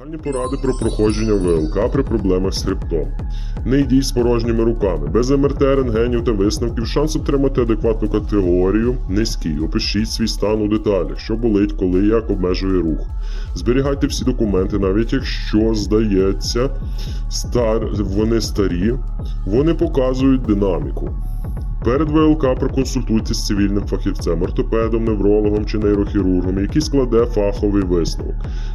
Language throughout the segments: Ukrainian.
Загальні поради про проходження ВЛК при проблемах з хребтом. Не йдіть з порожніми руками. Без МРТ, рентгенів та висновків шанс отримати адекватну категорію низький. Опишіть свій стан у деталях, що болить, коли як обмежує рух. Зберігайте всі документи, навіть якщо здається, стар... вони старі, вони показують динаміку. Перед ВЛК проконсультуйтесь з цивільним фахівцем, ортопедом, неврологом чи нейрохірургом, який складе фаховий висновок.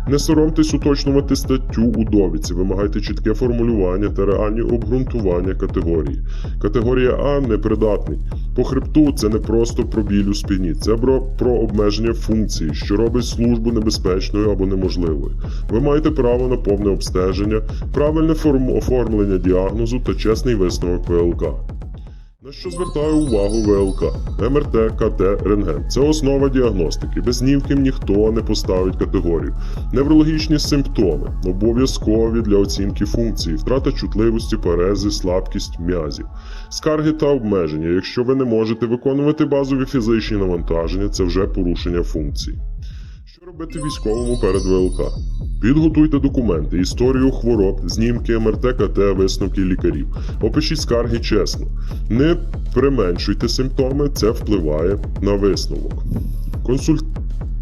Не соромтесь уточнювати статтю у довідці, вимагайте чітке формулювання та реальні обґрунтування категорії. Категорія А непридатний. По хребту це не просто про біль спині, це про, про обмеження функції, що робить службу небезпечною або неможливою. Ви маєте право на повне обстеження, правильне форм- оформлення діагнозу та чесний висновок ВЛК. На що звертаю увагу ВЛК? МРТ, КТ, рентген. Це основа діагностики. Без нівків ніхто не поставить категорію. Неврологічні симптоми обов'язкові для оцінки функції, втрата чутливості, парези, слабкість м'язів. Скарги та обмеження. Якщо ви не можете виконувати базові фізичні навантаження, це вже порушення функцій. Що робити військовому перед ВЛК? Підготуйте документи, історію хвороб, знімки МРТ, КТ, висновки лікарів. Опишіть скарги чесно. Не применшуйте симптоми, це впливає на висновок.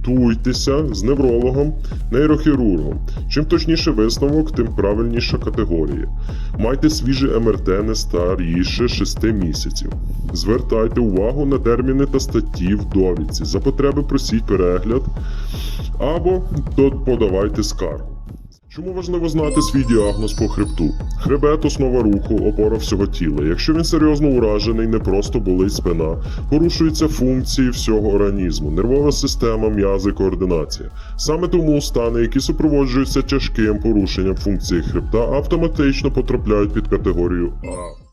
Консультуйтеся з неврологом, нейрохірургом. Чим точніше висновок, тим правильніша категорія. Майте свіже МРТ не старіше 6 місяців. Звертайте увагу на терміни та статті в довідці. За потреби просіть перегляд або подавайте скаргу. Чому важливо знати свій діагноз по хребту? Хребет основа руху, опора всього тіла. Якщо він серйозно уражений, не просто болить спина, порушуються функції всього організму, нервова система, м'язи, координація. Саме тому стани, які супроводжуються тяжким порушенням функції хребта, автоматично потрапляють під категорію А.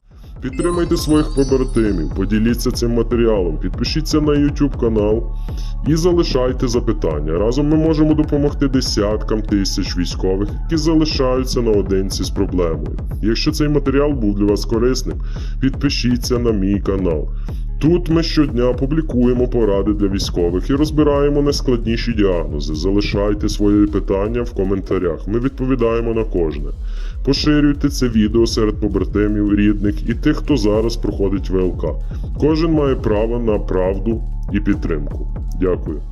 Підтримайте своїх побратимів, поділіться цим матеріалом, підпишіться на YouTube канал і залишайте запитання. Разом ми можемо допомогти десяткам тисяч військових, які залишаються наодинці з проблемою. Якщо цей матеріал був для вас корисним, підпишіться на мій канал. Тут ми щодня публікуємо поради для військових і розбираємо найскладніші діагнози. Залишайте свої питання в коментарях. Ми відповідаємо на кожне. Поширюйте це відео серед побратимів, рідних і тих, хто зараз проходить ВЛК. Кожен має право на правду і підтримку. Дякую.